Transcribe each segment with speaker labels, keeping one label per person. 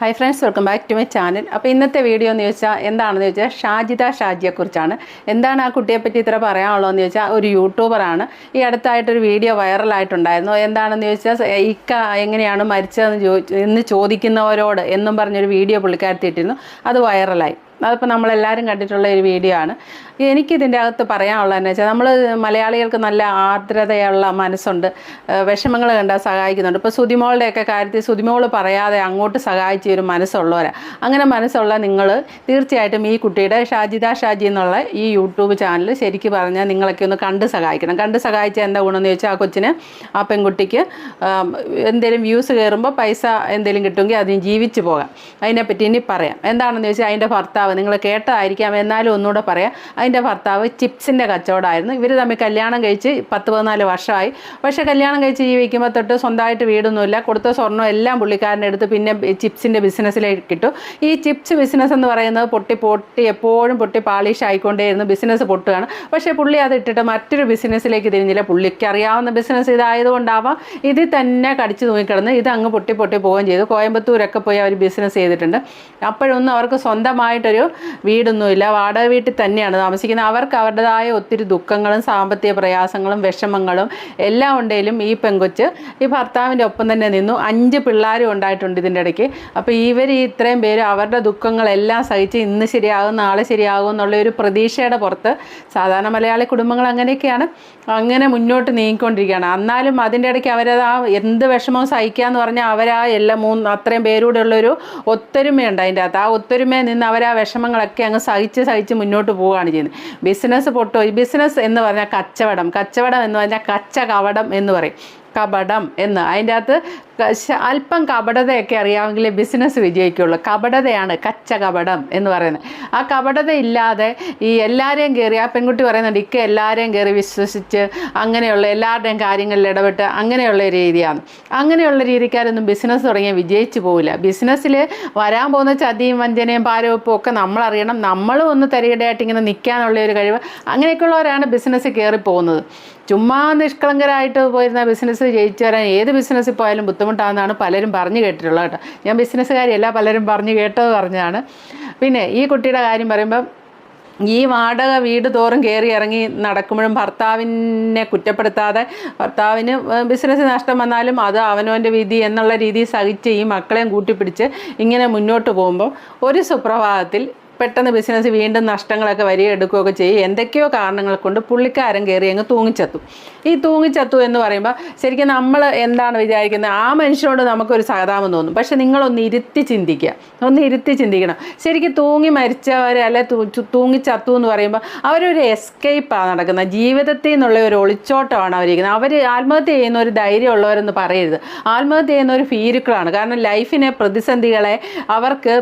Speaker 1: Hi friends welcome back to my channel അപ്പോൾ ഇന്നത്തെ video എന്ന് ചോദിച്ചാൽ എന്താണെന്ന് ചോദിച്ചാൽ ഷാജിദ ഷാജിയെക്കുറിച്ചാണ് എന്താണ് ആ കുട്ടിയെപ്പറ്റി ഇത്ര പറയാനുള്ളതെന്ന് ചോദിച്ചാൽ ഒരു യൂട്യൂബറാണ് ഈ അടുത്തായിട്ടൊരു വീഡിയോ വൈറലായിട്ടുണ്ടായിരുന്നു എന്താണെന്ന് ചോദിച്ചാൽ ഇക്ക എങ്ങനെയാണ് മരിച്ചതെന്ന് ചോദിച്ചു എന്ന് ചോദിക്കുന്നവരോട് എന്നും പറഞ്ഞൊരു വീഡിയോ പുള്ളിക്കാരത്തിയിട്ടിരുന്നു അത് വൈറലായി അതിപ്പോൾ നമ്മളെല്ലാവരും കണ്ടിട്ടുള്ള ഒരു വീഡിയോ ആണ്. എനിക്കിതിന്റെ അകത്ത് പറയാനുള്ളതെന്ന് വെച്ചാൽ നമ്മൾ മലയാളികൾക്ക് നല്ല ആർദ്രതയുള്ള മനസ്സുണ്ട്. വിഷമങ്ങൾ കണ്ടാൽ സഹായിക്കുന്നുണ്ട്. ഇപ്പോൾ സുതിമോളുടെയൊക്കെ കാര്യത്തിൽ സുതിമോൾ പറയാതെ അങ്ങോട്ട് സഹായിച്ച ഒരു മനസ്സുള്ളവരാണ് അങ്ങനെ മനസ്സുള്ള നിങ്ങൾ തീർച്ചയായിട്ടും ഈ കുട്ടിയുടെ ഷാജിദ ഷാജി എന്നുള്ള ഈ യൂട്യൂബ് ചാനൽ ശരിക്കും പറഞ്ഞാൽ നിങ്ങളൊക്കെ ഒന്ന് കണ്ട് സഹായിക്കണം. കണ്ട് സഹായിച്ചാൽ എന്താ ഗുണമെന്ന് ചോദിച്ചാൽ ആ കൊച്ചിന് ആ പെൺകുട്ടിക്ക് എന്തെങ്കിലും വ്യൂസ് കയറുമ്പോൾ പൈസ എന്തെങ്കിലും കിട്ടുമെങ്കിൽ അതിന് ജീവിച്ചു പോകാം. അതിനെപ്പറ്റി ഇനി പറയാം. എന്താണെന്ന് ചോദിച്ചാൽ അതിന്റെ ഭർത്താവ് നിങ്ങൾ കേട്ടതായിരിക്കാം എന്നാലും ഒന്നുകൂടെ പറയാം. അതിന്റെ ഭർത്താവ് ചിപ്സിന്റെ കച്ചവടമായിരുന്നു. ഇവർ തമ്മിൽ കല്യാണം കഴിച്ച് പത്ത് പതിനാല് വർഷമായി. പക്ഷേ കല്യാണം കഴിച്ച് ജീവിക്കുമ്പോൾ തൊട്ട് സ്വന്തമായിട്ട് വീടൊന്നുമില്ല. കൊടുത്ത സ്വർണം എല്ലാം പുള്ളിക്കാരന്റെ അടുത്ത് പിന്നെ ചിപ്സിന്റെ ബിസിനസ്സിലേക്ക് കിട്ടും ഈ ചിപ്സ് ബിസിനസ് എന്ന് പറയുന്നത് പൊട്ടി പൊട്ടി എപ്പോഴും പൊട്ടി പാളിഷ് ആയിക്കൊണ്ടേയിരുന്നു. ബിസിനസ് പൊട്ടുകയാണ്. പക്ഷേ പുള്ളി അത് ഇട്ടിട്ട് മറ്റൊരു ബിസിനസ്സിലേക്ക് തിരിഞ്ഞില്ല. പുള്ളിക്ക് അറിയാവുന്ന ബിസിനസ് ഇതായതുകൊണ്ടാവാം ഇതിൽ തന്നെ കടിച്ചു തൂങ്ങിക്കിടന്ന് ഇത് അങ്ങ് പൊട്ടി പൊട്ടി പോവുകയും ചെയ്തു. കോയമ്പത്തൂരൊക്കെ പോയി അവർ ബിസിനസ് ചെയ്തിട്ടുണ്ട്. അപ്പോഴൊന്നും അവർക്ക് സ്വന്തമായിട്ടൊരു വീടൊന്നുമില്ല. വാടക വീട്ടിൽ തന്നെയാണ് താമസിക്കുന്നത്. അവർക്ക് അവരുടേതായ ഒത്തിരി ദുഃഖങ്ങളും സാമ്പത്തിക പ്രയാസങ്ങളും വിഷമങ്ങളും എല്ലാം ഉണ്ടെങ്കിലും ഈ പെങ്കൊച്ച് ഈ ഭർത്താവിന്റെ ഒപ്പം തന്നെ നിന്നു. അഞ്ച് പിള്ളേരും ഉണ്ടായിട്ടുണ്ട് ഇതിന്റെ ഇടയ്ക്ക്. അപ്പോൾ ഇവർ ഈ ഇത്രയും പേര് അവരുടെ ദുഃഖങ്ങളെല്ലാം സഹിച്ച് ഇന്ന് ശരിയാകും നാളെ ശരിയാകും എന്നുള്ള ഒരു പ്രതീക്ഷയുടെ പുറത്ത് സാധാരണ മലയാളി കുടുംബങ്ങൾ അങ്ങനെയൊക്കെയാണ് അങ്ങനെ മുന്നോട്ട് നീങ്ങിക്കൊണ്ടിരിക്കുകയാണ്. എന്നാലും അതിന്റെ ഇടയ്ക്ക് അവരത് ആ എന്ത് വിഷമവും സഹിക്കുക എന്ന് പറഞ്ഞാൽ അവരാ എല്ലാ മൂന്ന് അത്രയും പേരൂടെ ഉള്ളൊരു ഒത്തൊരുമയുണ്ട് അതിന്റെ അകത്ത്. ആ ഒത്തൊരുമയിൽ നിന്ന് അവരാ ആ വിഷമങ്ങളൊക്കെ അങ്ങ് സഹിച്ച് സഹിച്ച് മുന്നോട്ട് പോവുകയാണ് ചെയ്യുന്നത്. ബിസിനസ് പൊട്ടോ ബിസിനസ് എന്ന് പറഞ്ഞാൽ കച്ചവടം. കച്ചവടം എന്ന് പറഞ്ഞാൽ കച്ച കവടം എന്ന് പറയും. കപടം എന്ന്. അതിന്റെ അകത്ത് അല്പം കപടതയൊക്കെ അറിയാമെങ്കിൽ ബിസിനസ് വിജയിക്കുള്ളൂ. കപടതയാണ് കച്ച കപടം എന്ന് പറയുന്നത്. ആ കപടത ഇല്ലാതെ ഈ എല്ലാവരെയും കയറി ആ പെൺകുട്ടി പറയുന്നുണ്ട് ഇക്ക എല്ലാവരെയും കയറി വിശ്വസിച്ച് അങ്ങനെയുള്ള എല്ലാവരുടെയും കാര്യങ്ങളിൽ ഇടപെട്ട് അങ്ങനെയുള്ള രീതിയാണ്. അങ്ങനെയുള്ള രീതിക്കാരൊന്നും ബിസിനസ് തുടങ്ങിയാൽ വിജയിച്ചു പോവില്ല. ബിസിനസ്സിൽ വരാൻ പോകുന്ന ചതിയും വഞ്ചനയും പാരവെപ്പും ഒക്കെ നമ്മളറിയണം നമ്മളും ഒന്ന് തരികിടയായിട്ട് ഇങ്ങനെ നിൽക്കാനുള്ള ഒരു കഴിവ് അങ്ങനെയൊക്കെയുള്ളവരാണ് ബിസിനസ് കയറി പോകുന്നത്. ചുമ്മാ നിഷ്കളങ്കരായിട്ട് പോയിരുന്ന ബിസിനസ് ജയിച്ചു വരാൻ ഏത് ബിസിനസ്സിൽ പോയാലും ബുദ്ധിമുട്ടാണെന്നാണ് പലരും പറഞ്ഞു കേട്ടിട്ടുള്ളത് കേട്ടോ. ഞാൻ ബിസിനസ്സുകാരിയല്ല പലരും പറഞ്ഞു കേട്ടത് പറഞ്ഞതാണ്. പിന്നെ ഈ കുട്ടിയുടെ കാര്യം പറയുമ്പം ഈ വാടക വീട് തോറും കയറി ഇറങ്ങി നടക്കുമ്പോഴും ഭർത്താവിനെ കുറ്റപ്പെടുത്താതെ ഭർത്താവിന് ബിസിനസ് നഷ്ടം വന്നാലും അത് അവനവന്റെ വിധി എന്നുള്ള രീതിയിൽ സഹിച്ച് ഈ മക്കളെയും കൂട്ടിപ്പിടിച്ച് ഇങ്ങനെ മുന്നോട്ട് പോകുമ്പോൾ ഒരു സുപ്രഭാതത്തിൽ പെട്ടെന്ന് ബിസിനസ് വീണ്ടും നഷ്ടങ്ങളൊക്കെ വരിക എടുക്കുകയൊക്കെ ചെയ്യും. എന്തൊക്കെയോ കാരണങ്ങൾ കൊണ്ട് പുള്ളിക്കാരൻ കയറി അങ്ങ് തൂങ്ങിച്ചത്തു. ഈ തൂങ്ങിച്ചത്തു എന്ന് പറയുമ്പോൾ ശരിക്കും നമ്മൾ എന്താണ് വിചാരിക്കുന്നത്? ആ മനുഷ്യനോട് നമുക്കൊരു സഹതാപം തോന്നും. പക്ഷെ നിങ്ങളൊന്ന് ഇരുത്തി ചിന്തിക്കുക. ഒന്ന് ഇരുത്തി ചിന്തിക്കണം. ശരിക്കും തൂങ്ങി മരിച്ചവർ അല്ലെ തൂങ്ങിച്ചത്തു എന്ന് പറയുമ്പോൾ അവരൊരു എസ്കേപ്പാണ് നടക്കുന്നത്. ജീവിതത്തിൽ നിന്നുള്ള ഒരു ഒളിച്ചോട്ടമാണ് അവരിക്കുന്നത് അവർ ആത്മഹത്യ ചെയ്യുന്ന ഒരു ധൈര്യമുള്ളവരെന്ന് പറയരുത്. ആത്മഹത്യ ചെയ്യുന്ന ഒരു ഫീരുക്കളാണ് കാരണം ലൈഫിനെ പ്രതിസന്ധികളെ അവർക്ക്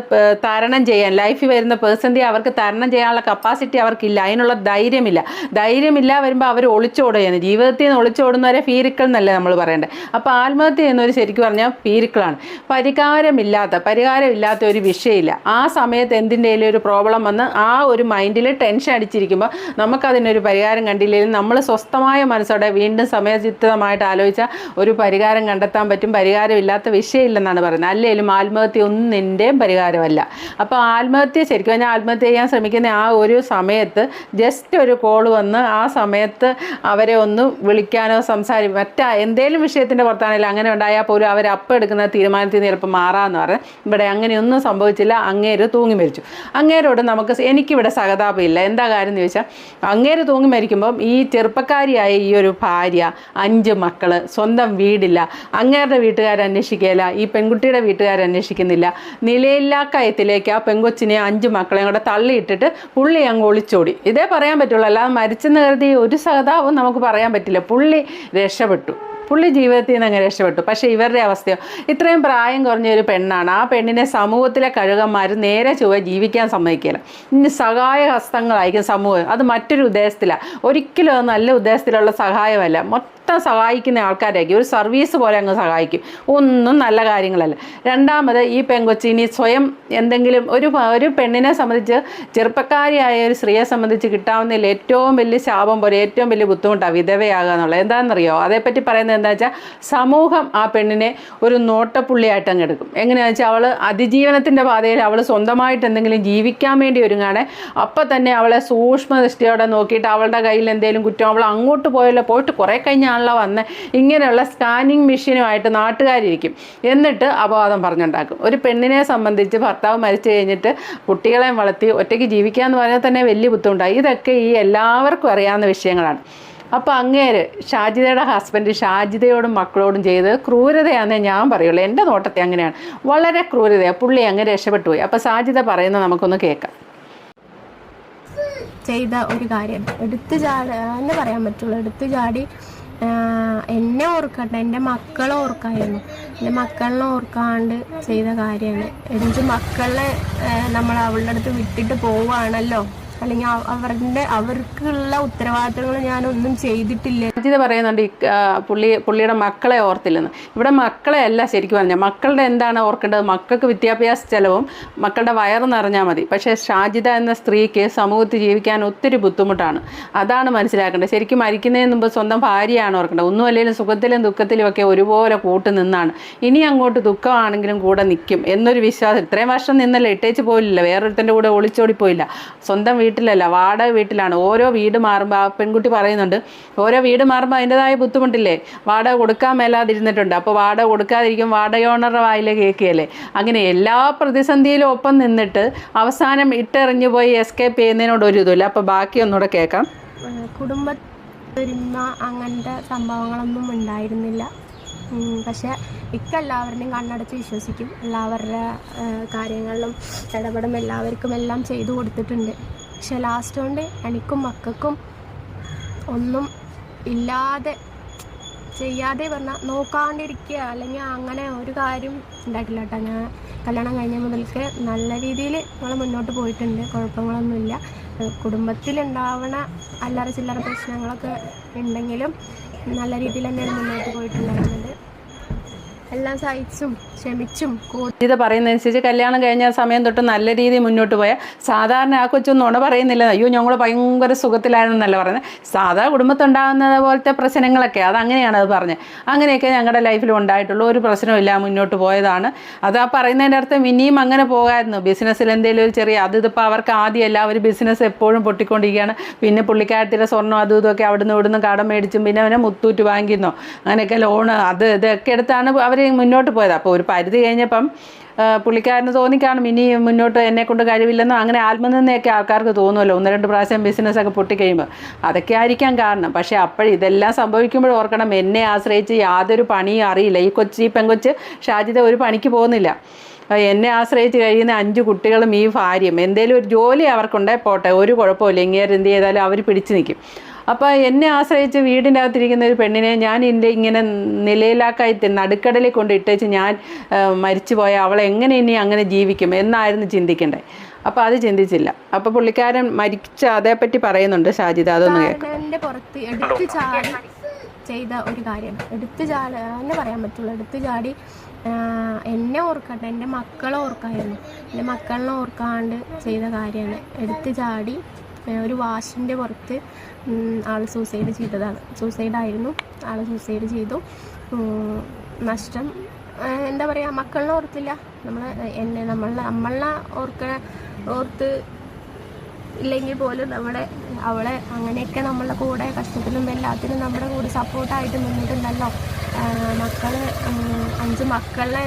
Speaker 1: തരണം ചെയ്യാൻ ലൈഫിൽ വരുന്ന പേഴ്സന്റി അവർക്ക് തരണം ചെയ്യാനുള്ള കപ്പാസിറ്റി അവർക്കില്ല. അതിനുള്ള ധൈര്യമില്ല. ധൈര്യമില്ല വരുമ്പോൾ അവർ ഒളിച്ചോടുകയാണ്. ജീവിതത്തിൽ നിന്ന് ഒളിച്ചോടുന്നവരെ ഫീരിക്കൾ എന്നല്ലേ നമ്മൾ പറയേണ്ടത് അപ്പോൾ ആത്മഹത്യ എന്നൊരു ശരിക്കും പറഞ്ഞാൽ ഫീരിക്കളാണ് പരിഹാരമില്ലാത്ത പരിഹാരമില്ലാത്ത ഒരു വിഷയമില്ല. ആ സമയത്ത് എന്തിന്റെയും ഒരു പ്രോബ്ലം വന്ന് ആ ഒരു മൈൻഡിൽ ടെൻഷൻ അടിച്ചിരിക്കുമ്പോൾ നമുക്കതിനൊരു പരിഹാരം കണ്ടില്ലെങ്കിലും നമ്മൾ സ്വസ്ഥമായ മനസ്സോടെ വീണ്ടും സമയചിത്തമായിട്ട് ആലോചിച്ചാൽ ഒരു പരിഹാരം കണ്ടെത്താൻ പറ്റും. പരിഹാരമില്ലാത്ത വിഷയമില്ലെന്നാണ് പറയുന്നത്. അല്ലെങ്കിലും ആത്മഹത്യ ഒന്നും നിന്റെയും പരിഹാരമല്ല. അപ്പോൾ ആത്മഹത്യ ശരിക്കും പറഞ്ഞാൽ ആത്മഹത്യ ചെയ്യാൻ ശ്രമിക്കുന്ന ആ ഒരു സമയത്ത് ജസ്റ്റ് ഒരു കോൾ വന്ന് ആ സമയത്ത് അവരെ ഒന്ന് വിളിക്കാനോ സംസാരി മറ്റാ എന്തേലും വിഷയത്തിന്റെ പുറത്താണെങ്കിലും അങ്ങനെ ഉണ്ടായാൽ പോലും അവർ അപ്പം എടുക്കുന്ന തീരുമാനത്തിൽ നിന്ന് ചിലപ്പോൾ മാറാമെന്ന് പറയാം ഇവിടെ അങ്ങനെയൊന്നും സംഭവിച്ചില്ല അങ്ങേര് തൂങ്ങി മരിച്ചു. അങ്ങേരോട് നമുക്ക് എനിക്കിവിടെ സഹതാപമില്ല എന്താ കാര്യം എന്ന് ചോദിച്ചാൽ അങ്ങേര് തൂങ്ങി മരിക്കുമ്പം ഈ ചെറുപ്പക്കാരിയായ ഈ ഒരു ഭാര്യ അഞ്ച് മക്കൾ സ്വന്തം വീടില്ല അങ്ങേരുടെ വീട്ടുകാർ അന്വേഷിക്കുകയില്ല ഈ പെൺകുട്ടിയുടെ വീട്ടുകാർ അന്വേഷിക്കുന്നില്ല നിലയില്ലാക്കയത്തിലേക്ക് ആ പെൺകൊച്ചിനെ അഞ്ച് മക്കളെയും കൂടെ തള്ളിയിട്ടിട്ട് പുള്ളി അങ്ങ് ഒളിച്ചോടി. ഇതേ പറയാൻ പറ്റുള്ളൂ. അല്ലാതെ മരിച്ചെന്ന് കരുതി ഒരു സഹതാവും നമുക്ക് പറയാൻ പറ്റില്ല. പുള്ളി രക്ഷപ്പെട്ടു. പുള്ളി ജീവിതത്തിൽ നിന്ന് അങ്ങ് രക്ഷപ്പെട്ടു. പക്ഷേ ഇവരുടെ അവസ്ഥയോ ഇത്രയും പ്രായം കുറഞ്ഞ ഒരു പെണ്ണാണ്. ആ പെണ്ണിനെ സമൂഹത്തിലെ കഴുകന്മാർ നേരെ ചൊവ്വ ജീവിക്കാൻ സമ്മതിക്കില്ല. ഇനി സഹായ ഹസ്തങ്ങളായിരിക്കും സമൂഹം. അത് മറ്റൊരു ഉദ്ദേശത്തിലാണ് ഒരിക്കലും അത് നല്ല ഉദ്ദേശത്തിലുള്ള സഹായമല്ല. മൊത്തം സഹായിക്കുന്ന ആൾക്കാരായിരിക്കും. ഒരു സർവീസ് പോലെ അങ്ങ് സഹായിക്കും. ഒന്നും നല്ല കാര്യങ്ങളല്ല. രണ്ടാമത് ഈ പെങ്കൊച്ചിനി സ്വയം എന്തെങ്കിലും ഒരു ഒരു പെണ്ണിനെ സംബന്ധിച്ച് ചെറുപ്പക്കാരിയായ ഒരു സ്ത്രീയെ സംബന്ധിച്ച് കിട്ടാവുന്നതിൽ ഏറ്റവും വലിയ ശാപം പോലെ ഏറ്റവും വലിയ ബുദ്ധിമുട്ടാണ് വിധവയാകുക എന്നുള്ളത് എന്താണെന്നറിയോ അതേപ്പറ്റി പറയുന്നത് എന്താ വെച്ചാൽ സമൂഹം ആ പെണ്ണിനെ ഒരു നോട്ടപ്പുള്ളിയായിട്ട് അങ്ങ് എടുക്കും. എങ്ങനെയാണെന്ന് വെച്ചാൽ അവൾ അതിജീവനത്തിന്റെ പാതയിൽ അവൾ സ്വന്തമായിട്ട് എന്തെങ്കിലും ജീവിക്കാൻ വേണ്ടി ഒരുങ്ങാണ് അപ്പം തന്നെ അവളെ സൂക്ഷ്മ ദൃഷ്ടിയോടെ നോക്കിയിട്ട് അവളുടെ കയ്യിൽ എന്തെങ്കിലും കുറ്റം അവൾ അങ്ങോട്ട് പോയല്ലോ പോയിട്ട് കുറേ കഴിഞ്ഞാണല്ലോ വന്ന് ഇങ്ങനെയുള്ള സ്കാനിങ് മെഷീനുമായിട്ട് നാട്ടുകാരിയിരിക്കും എന്നിട്ട് അപവാദം പറഞ്ഞുണ്ടാക്കും. ഒരു പെണ്ണിനെ സംബന്ധിച്ച് ഭർത്താവ് മരിച്ചു കഴിഞ്ഞിട്ട് കുട്ടികളെ വളർത്തി ഒറ്റയ്ക്ക് ജീവിക്കുക എന്ന് പറഞ്ഞാൽ തന്നെ വലിയ ബുദ്ധിമുട്ടാണ് ഇതൊക്കെ ഈ എല്ലാവർക്കും അറിയാവുന്ന വിഷയങ്ങളാണ്. അപ്പോൾ അങ്ങേര് ഷാജിതയുടെ ഹസ്ബൻഡ് ഷാജിതയോടും മക്കളോടും ചെയ്ത് ക്രൂരതയാണെന്നേ ഞാൻ പറയുള്ളൂ. എന്റെ നോട്ടത്തെ അങ്ങനെയാണ്. വളരെ ക്രൂരതയാണ് പുള്ളി അങ്ങ് രക്ഷപ്പെട്ടു പോയി. അപ്പോൾ ഷാജിദ പറയുന്നത് നമുക്കൊന്ന് കേൾക്കാം.
Speaker 2: ചെയ്ത ഒരു കാര്യം. എടുത്തു ചാടി എന്ന് പറയാൻ പറ്റുള്ളൂ. എടുത്തു ചാടി എന്നെ ഓർക്കട്ടെ എന്റെ മക്കളെ ഓർക്കായിരുന്നു. എന്റെ മക്കളിനെ ഓർക്കാണ്ട് ചെയ്ത കാര്യമാണ്. എനിക്ക് മക്കളെ നമ്മൾ അവളുടെ അടുത്ത് വിട്ടിട്ട് പോവുകയാണല്ലോ. അല്ലെങ്കിൽ അവ- അവരുടെ അവർക്കുള്ള ഉത്തരവാദിത്തങ്ങൾ ഞാനൊന്നും ചെയ്തിട്ടില്ല.
Speaker 1: ഷാജിദ പറയുന്നുണ്ട് പുള്ളി പുള്ളിയുടെ മക്കളെ ഓർത്തില്ലെന്ന്. ഇവിടെ മക്കളെ അല്ല ശരിക്കും പറഞ്ഞാൽ മക്കളുടെ എന്താണ് ഓർക്കേണ്ടത്? മക്കൾക്ക് വിദ്യാഭ്യാസ ചെലവും മക്കളുടെ വയറ് നിറഞ്ഞാൽ മതി. പക്ഷേ ഷാജിത എന്ന സ്ത്രീക്ക് സമൂഹത്തിൽ ജീവിക്കാൻ ഒത്തിരി ബുദ്ധിമുട്ടാണ്. അതാണ് മനസ്സിലാക്കേണ്ടത്. ശരിക്കും മരിക്കുന്നതിന് മുമ്പ് സ്വന്തം ഭാര്യയാണ് ഓർക്കേണ്ടത്. ഒന്നും അല്ലെങ്കിലും സുഖത്തിലും ദുഃഖത്തിലും ഒക്കെ ഒരുപോലെ കൂട്ട് നിന്നാണ്. ഇനി അങ്ങോട്ട് ദുഃഖമാണെങ്കിലും കൂടെ നിൽക്കും എന്നൊരു വിശ്വാസം. ഇത്രയും വർഷം നിന്നല്ലേ ഇട്ടേച്ച് പോയില്ല വേറൊരുത്തന്റെ കൂടെ ഒളിച്ചോടി പോയില്ല. സ്വന്തം വീട്ടിലല്ല വാടക വീട്ടിലാണ്. ഓരോ വീട് മാറുമ്പോൾ ആ പെൺകുട്ടി പറയുന്നുണ്ട് ഓരോ വീട് മാറുമ്പോൾ അതിന്റെതായ ബുദ്ധിമുട്ടില്ലേ? വാടക കൊടുക്കാൻ മേലാതിരുന്നിട്ടുണ്ട്. അപ്പോൾ വാടക കൊടുക്കാതിരിക്കും വാടക ഓണറുടെ വായിലെ കേൾക്കുകയല്ലേ അങ്ങനെ എല്ലാ പ്രതിസന്ധിയിലും ഒപ്പം നിന്നിട്ട് അവസാനം ഇട്ടെറിഞ്ഞു പോയി എസ്കേപ്പ് ചെയ്യുന്നതിനോട് ഒരു ഇതുമില്ല. അപ്പോൾ ബാക്കി ഒന്നുകൂടെ കേൾക്കാം.
Speaker 2: കുടുംബത്തൊരുമ അങ്ങനത്തെ സംഭവങ്ങളൊന്നും ഉണ്ടായിരുന്നില്ല. പക്ഷെ ഇക്ക എല്ലാവരുടെയും കണ്ണടച്ച് വിശ്വസിക്കും. എല്ലാവരുടെ കാര്യങ്ങളിലും ഇടപെടും. എല്ലാവർക്കും എല്ലാം ചെയ്തു കൊടുത്തിട്ടുണ്ട്. പക്ഷെ ലാസ്റ്റ് കൊണ്ട് എനിക്കും മക്കൾക്കും ഒന്നും ഇല്ലാതെ ചെയ്യാതെ പറഞ്ഞാൽ നോക്കാണ്ടിരിക്കുക. അല്ലെങ്കിൽ അങ്ങനെ ഒരു കാര്യം ഉണ്ടായിട്ടില്ല കേട്ടോ. ഞാൻ കല്യാണം കഴിഞ്ഞ മുതൽക്ക് നല്ല രീതിയിൽ നമ്മൾ മുന്നോട്ട് പോയിട്ടുണ്ട്. കുഴപ്പങ്ങളൊന്നുമില്ല. കുടുംബത്തിലുണ്ടാവണ അല്ലറ ചില്ലറ പ്രശ്നങ്ങളൊക്കെ ഉണ്ടെങ്കിലും നല്ല രീതിയിൽ തന്നെയാണ് മുന്നോട്ട് പോയിട്ടുണ്ടായിരുന്നത് എല്ലാം സഹിച്ചും ക്ഷമിച്ചും
Speaker 1: ഇത് പറയുന്നതനുസരിച്ച് കല്യാണം കഴിഞ്ഞ സമയം തൊട്ട് നല്ല രീതിയിൽ മുന്നോട്ട് പോയ സാധാരണ ആ കൊച്ചൊന്നും ഉണ പറയുന്നില്ല. അയ്യോ ഞങ്ങൾ ഭയങ്കര സുഖത്തിലായിരുന്നല്ല പറഞ്ഞത്. സാധാ കുടുംബത്തുണ്ടാകുന്നത് പോലത്തെ പ്രശ്നങ്ങളൊക്കെ അത് അങ്ങനെയാണ് അത് പറഞ്ഞത് അങ്ങനെയൊക്കെ ഞങ്ങളുടെ ലൈഫിൽ ഉണ്ടായിട്ടുള്ളൂ. ഒരു പ്രശ്നമില്ല മുന്നോട്ട് പോയതാണ്. അത് ആ പറയുന്നതിന്റെ അർത്ഥം ഇനിയും അങ്ങനെ പോകായിരുന്നു. ബിസിനസ്സിൽ എന്തെങ്കിലും ഒരു ചെറിയ അത് ഇതിപ്പോൾ അവർക്ക് ആദ്യമല്ല അവർ ബിസിനസ് എപ്പോഴും പൊട്ടിക്കൊണ്ടിരിക്കുകയാണ്. പിന്നെ പുള്ളിക്കാരത്തിന്റെ സ്വർണം അതും ഇതൊക്കെ അവിടുന്ന് ഇവിടുന്ന് കടം മേടിച്ചും പിന്നെ അവനെ മുത്തൂറ്റ് വാങ്ങിക്കുന്നു അങ്ങനെയൊക്കെ ലോണ് അത് ഇതൊക്കെ എടുത്താണ് അവർ മുന്നോട്ട് പോയത്. അപ്പോൾ ഒരു പരിധി കഴിഞ്ഞപ്പം പുള്ളിക്കാരന് തോന്നിക്കാണും ഇനി മുന്നോട്ട് എന്നെ കൊണ്ട് കഴിവില്ലെന്നോ അങ്ങനെ ആത്മനിന്നയൊക്കെ ആൾക്കാർക്ക് തോന്നുമല്ലോ. ഒന്ന് രണ്ട് പ്രാവശ്യം ബിസിനസ്സൊക്കെ പൊട്ടിക്കഴിയുമ്പോൾ അതൊക്കെ ആയിരിക്കാം കാരണം. പക്ഷേ അപ്പോഴും ഇതെല്ലാം സംഭവിക്കുമ്പോൾ ഓർക്കണം എന്നെ ആശ്രയിച്ച് യാതൊരു പണിയും അറിയില്ല. ഈ കൊച്ചി പെങ്കൊച്ച് ഷാജിത ഒരു പണിക്ക് പോകുന്നില്ല. എന്നെ ആശ്രയിച്ച് കഴിയുന്ന അഞ്ച് കുട്ടികളും ഈ ഭാര്യയും. എന്തേലും ഒരു ജോലി അവർക്കുണ്ടേ പോട്ടെ. ഒരു കുഴപ്പമില്ല ഇങ്ങനെ എന്ത് ചെയ്താലും അവർ പിടിച്ചു നിൽക്കും അപ്പോൾ എന്നെ ആശ്രയിച്ച് വീടിന്റെ അകത്തിരിക്കുന്ന ഒരു പെണ്ണിനെ ഞാൻ എന്റെ ഇങ്ങനെ നിലയിലാക്കായി നടുക്കടലിൽ കൊണ്ട് ഇട്ടേച്ച് ഞാൻ മരിച്ചു പോയ അവളെ എങ്ങനെ ഇനി അങ്ങനെ ജീവിക്കും എന്നായിരുന്നു ചിന്തിക്കേണ്ടത് അപ്പോൾ അത് ചിന്തിച്ചില്ല. അപ്പോൾ പുള്ളിക്കാരൻ മരിച്ച അതേപ്പറ്റി പറയുന്നുണ്ട് ഷാജിദ അതൊന്ന് കേൾക്കാം
Speaker 2: ചെയ്ത ഒരു കാര്യം. എടുത്തു ചാടി എന്ന് പറയാൻ പറ്റുള്ളൂ. എടുത്തു ചാടി എന്നെ ഓർക്കട്ടെ എന്റെ മക്കളെ ഓർക്കായിരുന്നു. എന്റെ മക്കളെ ഓർക്കാണ്ട് ചെയ്ത കാര്യമാണ്. എടുത്തു ചാടി ഒരു വാശിന്റെ പുറത്ത് ആൾ സൂസൈഡ് ചെയ്തതാണ്. സൂസൈഡായിരുന്നു ആൾ സൂസൈഡ് ചെയ്തു. നഷ്ടം എന്താ പറയുക മക്കളിനെ ഓർത്തില്ല. നമ്മൾ എന്നെ നമ്മളെ നമ്മളെ ഓർക്ക ഓർത്ത് ഇല്ലെങ്കിൽ പോലും നമ്മുടെ അവളെ അങ്ങനെയൊക്കെ നമ്മളുടെ കൂടെ കഷ്ടത്തിലും എല്ലാത്തിനും നമ്മുടെ കൂടെ സപ്പോർട്ടായിട്ട് നിന്നിട്ടുണ്ടല്ലോ. മക്കളെ അഞ്ച് മക്കളെ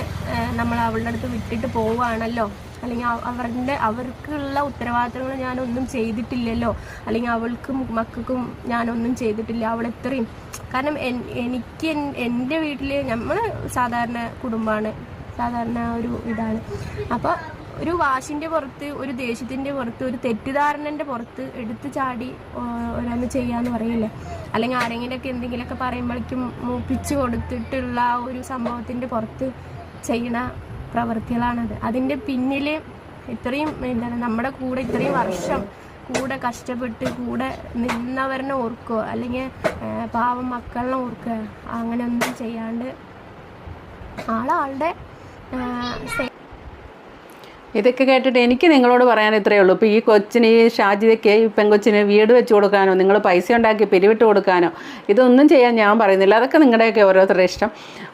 Speaker 2: നമ്മൾ അവളുടെ അടുത്ത് വിട്ടിട്ട് പോവുകയാണല്ലോ. അല്ലെങ്കിൽ അവരുടെ അവർക്കുള്ള ഉത്തരവാദിത്തങ്ങൾ ഞാനൊന്നും ചെയ്തിട്ടില്ലല്ലോ. അല്ലെങ്കിൽ അവൾക്കും മക്കൾക്കും ഞാനൊന്നും ചെയ്തിട്ടില്ല. അവൾ എത്രയും കാരണം എനിക്ക് എന്റെ വീട്ടിൽ നമ്മൾ സാധാരണ കുടുംബമാണ്. സാധാരണ ഒരു ഇതാണ്. അപ്പോൾ ഒരു വാശിന്റെ പുറത്ത് ഒരു ദേഷ്യത്തിന്റെ പുറത്ത് ഒരു തെറ്റിദ്ധാരണന്റെ പുറത്ത് എടുത്തു ചാടി ഓരോന്ന് ചെയ്യാന്ന് പറയില്ലേ? അല്ലെങ്കിൽ ആരെങ്കിലുമൊക്കെ എന്തെങ്കിലുമൊക്കെ പറയുമ്പോഴേക്കും മൂപ്പിച്ച് കൊടുത്തിട്ടുള്ള ഒരു സംഭവത്തിന്റെ പുറത്ത് ചെയ്യണ പ്രവൃത്തികളാണത്. അതിന്റെ പിന്നിൽ ഇത്രയും എന്താണ് നമ്മുടെ കൂടെ ഇത്രയും വർഷം കൂടെ കഷ്ടപ്പെട്ട് കൂടെ നിന്നവരനെ ഓർക്കുക അല്ലെങ്കിൽ പാവം മക്കളിനെ ഓർക്കുക അങ്ങനെയൊന്നും ചെയ്യാണ്ട് ആളാളുടെ
Speaker 1: ഇതൊക്കെ കേട്ടിട്ട് എനിക്ക് നിങ്ങളോട് പറയാൻ ഇത്രയേ ഉള്ളൂ. ഇപ്പോൾ ഈ കൊച്ചിന് ഈ ഷാജിതയ്ക്ക് ഈ പെങ്കൊച്ചിന് വീട് വെച്ച് കൊടുക്കാനോ നിങ്ങൾ പൈസ ഉണ്ടാക്കി പിരിവിട്ട് കൊടുക്കാനോ ഇതൊന്നും ചെയ്യാൻ ഞാൻ പറയുന്നില്ല. അതൊക്കെ നിങ്ങളുടെയൊക്കെ ഓരോരുത്തരുടെ ഇഷ്ടം.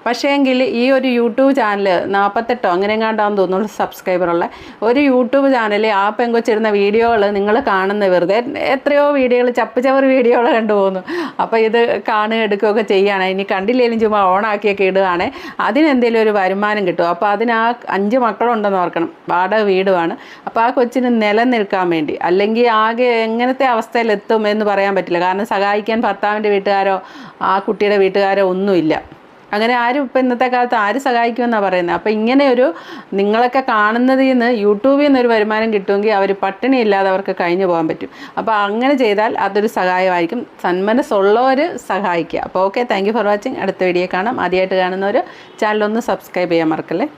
Speaker 1: പക്ഷേ എങ്കിൽ ഈ ഒരു യൂട്യൂബ് ചാനൽ നാൽപ്പത്തെട്ടോ അങ്ങനെ എങ്ങാണ്ടാന്ന് തോന്നുന്നു സബ്സ്ക്രൈബറുള്ള ഒരു യൂട്യൂബ് ചാനൽ ആ പെൺകൊച്ചിരുന്ന വീഡിയോകൾ നിങ്ങൾ കാണുന്ന വെറുതെ എത്രയോ വീഡിയോകൾ ചപ്പ് ചവറ് വീഡിയോകൾ കണ്ടു പോകുന്നു അപ്പോൾ ഇത് കാണുക എടുക്കുകയൊക്കെ ചെയ്യുകയാണ്. ഇനി കണ്ടില്ലെങ്കിലും ചുമ്മാ ഓണാക്കിയൊക്കെ ഇടുകയാണെ. അതിനെന്തെങ്കിലും ഒരു വരുമാനം കിട്ടും. അപ്പോൾ അതിന് ആ അഞ്ച് മക്കളുണ്ടെന്ന് ഓർക്കണം. വാടക വീടുമാണ് അപ്പോൾ ആ കൊച്ചിന് നിലനിൽക്കാൻ വേണ്ടി അല്ലെങ്കിൽ ആകെ എങ്ങനത്തെ അവസ്ഥയിലെത്തും എന്ന് പറയാൻ പറ്റില്ല. കാരണം സഹായിക്കാൻ ഭർത്താവിന്റെ വീട്ടുകാരോ ആ കുട്ടിയുടെ വീട്ടുകാരോ ഒന്നുമില്ല. അങ്ങനെ ആരും ഇപ്പം ഇന്നത്തെ കാലത്ത് ആര് സഹായിക്കുമെന്നാണ് പറയുന്നത്? അപ്പോൾ ഇങ്ങനെ ഒരു നിങ്ങളൊക്കെ കാണുന്നതിൽ നിന്ന് യൂട്യൂബിൽ നിന്നൊരു വരുമാനം കിട്ടുമെങ്കിൽ അവർ പട്ടിണി ഇല്ലാതെ അവർക്ക് കഴിഞ്ഞു പോകാൻ പറ്റും. അപ്പോൾ അങ്ങനെ ചെയ്താൽ അതൊരു സഹായമായിരിക്കും. സന്മനസ്സുള്ളവർ സഹായിക്കുക. അപ്പോൾ ഓക്കെ താങ്ക് ഫോർ വാച്ചിങ് അടുത്ത വീഡിയോ കാണാം. ആദ്യമായിട്ട് കാണുന്നവർ ചാനലൊന്ന് സബ്സ്ക്രൈബ് ചെയ്യാൻ മറക്കല്ലേ?